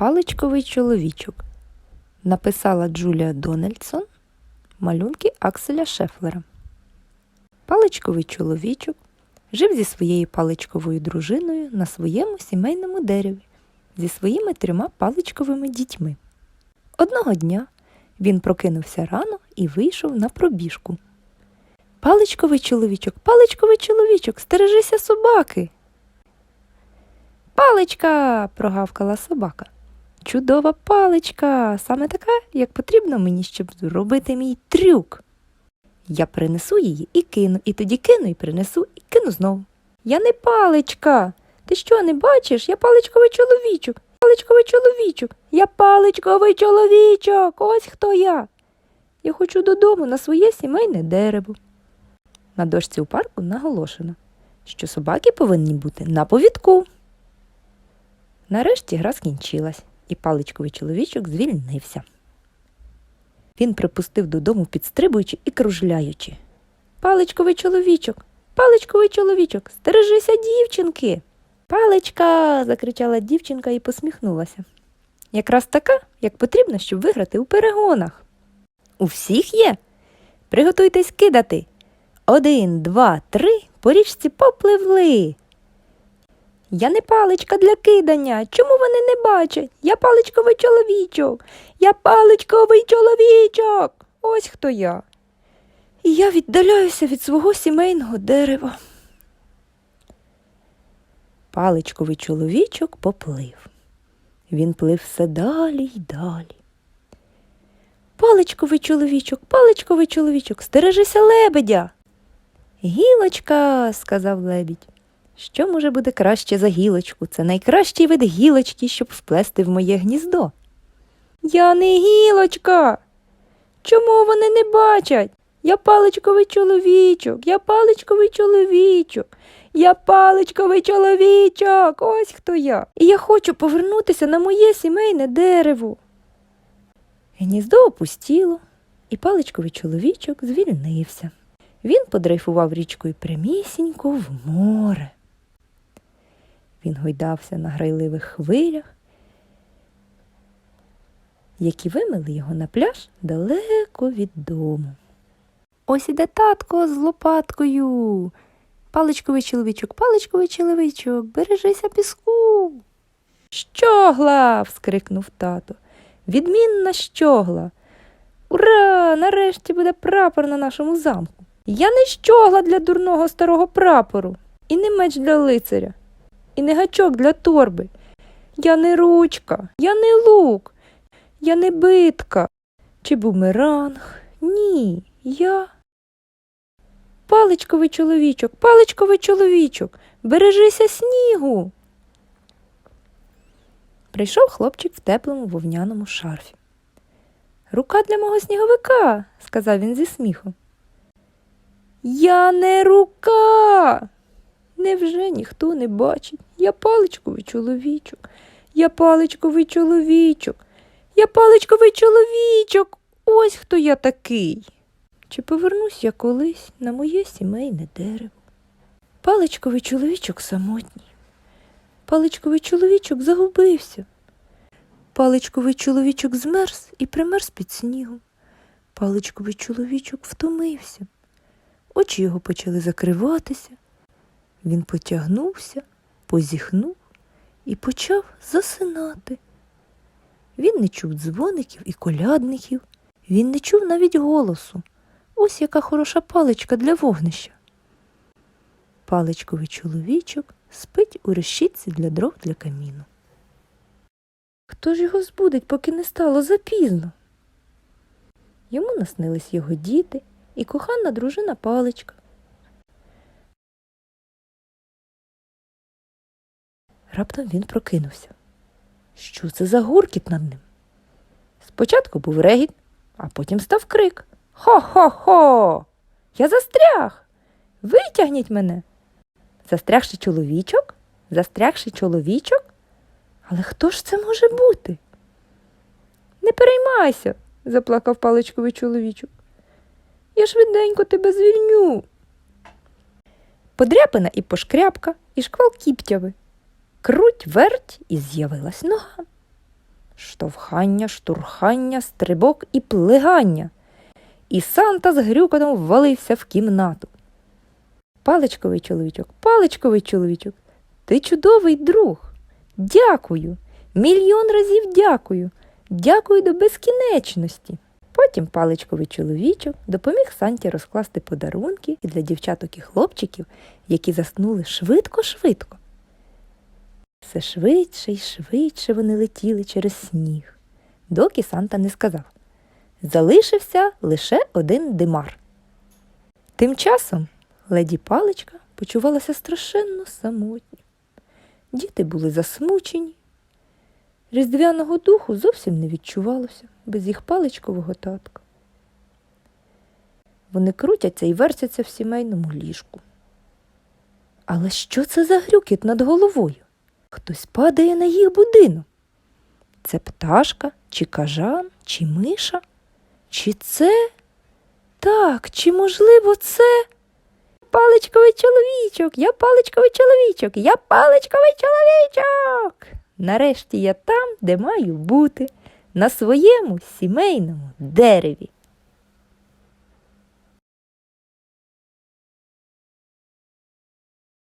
Паличковий чоловічок. Написала Джулія Дональдсон. Малюнки Акселя Шефлера. Паличковий чоловічок жив зі своєю паличковою дружиною на своєму сімейному дереві зі своїми трьома паличковими дітьми. Одного дня він прокинувся рано і вийшов на пробіжку. Паличковий чоловічок, паличковий чоловічок, стережися собаки. Паличка. прогавкала собака. Чудова паличка, саме така, як потрібно мені, щоб зробити мій трюк. Я принесу її і кину, і тоді кину і принесу, і кину знову. Я не паличка. Ти що, не бачиш? Я паличковий чоловічок, паличковий чоловічок, я паличковий чоловічок. Ось хто я. Я хочу додому на своє сімейне дерево. На дошці у парку наголошено, що собаки повинні бути на повідку. Нарешті гра скінчилась, і паличковий чоловічок звільнився. Він припустив додому, підстрибуючи і кружляючи. Паличковий чоловічок, паличковий чоловічок, стережися дівчинки. Паличка. закричала дівчинка і посміхнулася. Якраз така, як потрібно, щоб виграти у перегонах. У всіх є. Приготуйтесь кидати. Один, два, три, по річці попливли. Я не паличка для кидання. Чому вони не бачать? Я паличковий чоловічок. Я паличковий чоловічок. Ось хто я. І я віддаляюся від свого сімейного дерева. Паличковий чоловічок поплив. Він плив все далі й далі. Паличковий чоловічок, паличковий чоловічок, стережися лебедя. Гілочка, сказав лебідь. Що може бути краще за гілочку? Це найкращий вид гілочки, щоб вплести в моє гніздо. Я не гілочка. Чому вони не бачать? Я паличковий чоловічок, я паличковий чоловічок, я паличковий чоловічок. Ось хто я. І я хочу повернутися на моє сімейне дерево. Гніздо опустіло, і паличковий чоловічок звільнився. Він подрейфував річкою прямісінько в море. Він гойдався на грайливих хвилях, які вимили його на пляж далеко від дому. Ось іде татко з лопаткою. Паличковий чоловічок, паличковий чоловічок, бережися піску. Щогла. вскрикнув тато. Відмінна щогла. Ура! Нарешті буде прапор на нашому замку. Я не щогла для дурного старого прапору, і не меч для лицаря, і не гачок для торби. Я не ручка, я не лук, я не битка чи бумеранг. Ні, я. Паличковий чоловічок, паличковий чоловічок, бережися снігу. Прийшов хлопчик в теплому вовняному шарфі. Рука для мого сніговика, сказав він зі сміхом. Я не рука. Невже ніхто не бачить? Я паличковий чоловічок, я паличковий чоловічок, я паличковий чоловічок. Ось хто я такий. Чи повернусь я колись на моє сімейне дерево? Паличковий чоловічок самотній. Паличковий чоловічок загубився. Паличковий чоловічок змерз і примерз під снігом. Паличковий чоловічок втомився. Очі його почали закриватися. Він потягнувся, позіхнув і почав засинати. Він не чув дзвоників і колядників, він не чув навіть голосу. Ось яка хороша паличка для вогнища. Паличковий чоловічок спить у решітці для дров для каміну. Хто ж його збудить, поки не стало запізно? Йому наснились його діти і кохана дружина паличка. Раптом він прокинувся. Що це за гуркіт над ним? Спочатку був регіт, а потім став крик. Хо-хо-хо! Я застряг. Витягніть мене. Застрягши чоловічок? Застрягши чоловічок? Але хто ж це може бути? Не переймайся, заплакав паличковий чоловічок. Я швиденько тебе звільню. Подряпина і пошкрябка, і шквал кіптяви. Круть верть і з'явилась нога. штовхання, штурхання, стрибок і плигання. І Санта з грюкотом ввалився в кімнату. Паличковий чоловічок, паличковий чоловічок, ти чудовий друг. Дякую. Мільйон разів дякую. Дякую до безкінечності. Потім паличковий чоловічок допоміг Санті розкласти подарунки і для дівчаток і хлопчиків, які заснули швидко-швидко. Все швидше й швидше вони летіли через сніг, доки Санта не сказав. Залишився лише один димар. Тим часом леді паличка почувалася страшенно самотньо. Діти були засмучені. Різдвяного духу зовсім не відчувалося без їх паличкового татка. Вони крутяться і вертяться в сімейному ліжку. Але що це за грюкіт над головою? Хтось падає на їх будинок. Це пташка, чи кажан, чи миша? Чи це? Так, чи можливо це? Паличковий чоловічок, я паличковий чоловічок, я паличковий чоловічок. Нарешті я там, де маю бути, на своєму сімейному дереві.